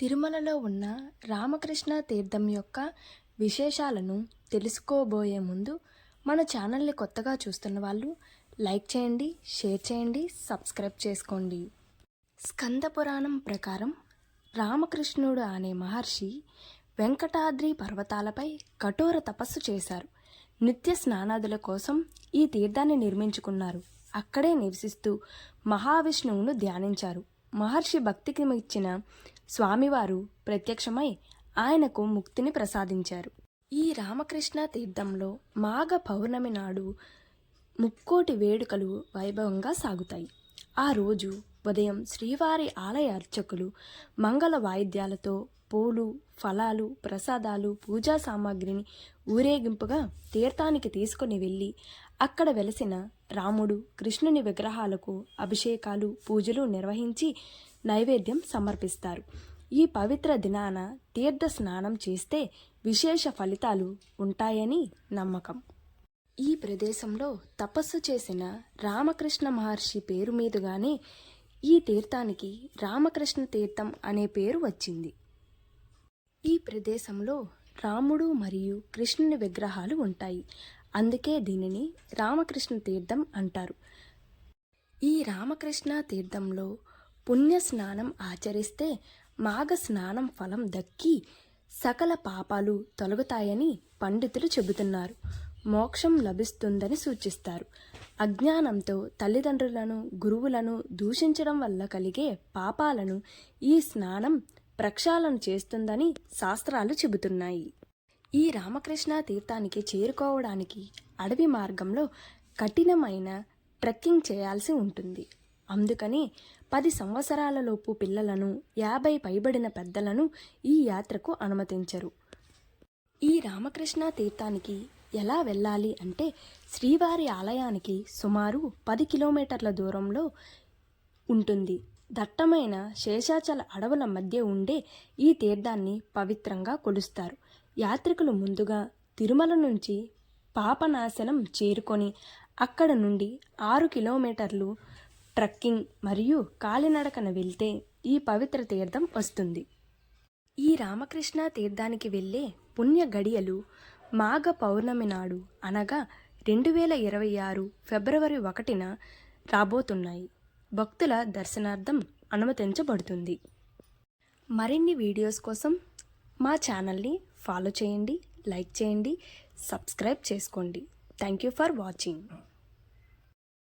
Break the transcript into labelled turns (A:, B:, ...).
A: తిరుమలలో ఉన్న రామకృష్ణ తీర్థం యొక్క విశేషాలను తెలుసుకోబోయే ముందు మన ఛానల్ని కొత్తగా చూస్తున్న వాళ్ళు లైక్ చేయండి షేర్ చేయండి సబ్స్క్రైబ్ చేసుకోండి. స్కంద పురాణం ప్రకారం రామకృష్ణుడు అనే మహర్షి వెంకటాద్రి పర్వతాలపై కఠోర తపస్సు చేశారు. నిత్య స్నానాదుల కోసం ఈ తీర్థాన్ని నిర్మించుకున్నారు. అక్కడే నివసిస్తూ మహావిష్ణువును ధ్యానించారు. మహర్షి భక్తికి ఇచ్చిన స్వామివారు ప్రత్యక్షమై ఆయనకు ముక్తిని ప్రసాదించారు. ఈ రామకృష్ణ తీర్థంలో మాఘ పౌర్ణమి నాడు ముక్కోటి వేడుకలు వైభవంగా సాగుతాయి. ఆ రోజు ఉదయం శ్రీవారి ఆలయ అర్చకులు మంగళ వాయిద్యాలతో పూలు ఫలాలు ప్రసాదాలు పూజా సామాగ్రిని ఊరేగింపుగా తీర్థానికి తీసుకుని వెళ్ళి అక్కడ వెలసిన రాముడు కృష్ణుని విగ్రహాలకు అభిషేకాలు పూజలు నిర్వహించి నైవేద్యం సమర్పిస్తారు. ఈ పవిత్ర దినాన తీర్థ స్నానం చేస్తే విశేష ఫలితాలు ఉంటాయని నమ్మకం. ఈ ప్రదేశంలో తపస్సు చేసిన రామకృష్ణ మహర్షి పేరు మీదుగానే ఈ తీర్థానికి రామకృష్ణ తీర్థం అనే పేరు వచ్చింది. ఈ ప్రదేశంలో రాముడు మరియు కృష్ణుని విగ్రహాలు ఉంటాయి. అందుకే దీనిని రామకృష్ణ తీర్థం అంటారు. ఈ రామకృష్ణ తీర్థంలో పుణ్య స్నానం ఆచరిస్తే మాఘ స్నానం ఫలం దక్కి సకల పాపాలు తొలగుతాయని పండితులు చెబుతున్నారు. మోక్షం లభిస్తుందని సూచిస్తారు. అజ్ఞానంతో తల్లిదండ్రులను గురువులను దూషించడం వల్ల కలిగే పాపాలను ఈ స్నానం ప్రక్షాళన చేస్తుందని శాస్త్రాలు చెబుతున్నాయి. ఈ రామకృష్ణ తీర్థానికి చేరుకోవడానికి అడవి మార్గంలో కఠినమైన ట్రెక్కింగ్ చేయాల్సి ఉంటుంది. అందుకని పది సంవత్సరాలలోపు పిల్లలను యాభై పైబడిన పెద్దలను ఈ యాత్రకు అనుమతించరు. ఈ రామకృష్ణ తీర్థానికి ఎలా వెళ్ళాలి అంటే శ్రీవారి ఆలయానికి సుమారు పది కిలోమీటర్ల దూరంలో ఉంటుంది. దట్టమైన శేషాచల అడవుల మధ్య ఉండే ఈ తీర్థాన్ని పవిత్రంగా కొలుస్తారు. యాత్రికులు ముందుగా తిరుమల నుంచి పాపనాశనం చేరుకొని అక్కడ నుండి ఆరు కిలోమీటర్లు ట్రక్కింగ్ మరియు కాలినడకన వెళ్తే ఈ పవిత్ర తీర్థం వస్తుంది. ఈ రామకృష్ణ తీర్థానికి వెళ్ళే పుణ్య గడియలు మాఘ పౌర్ణమి నాడు అనగా రెండు వేల ఇరవై ఆరు ఫిబ్రవరి ఒకటిన రాబోతున్నాయి. భక్తుల దర్శనార్థం అనుమతించబడుతుంది. మరిన్ని వీడియోస్ కోసం మా ఛానల్ని ఫాలో చేయండి లైక్ చేయండి సబ్స్క్రైబ్ చేసుకోండి. Thank you for watching.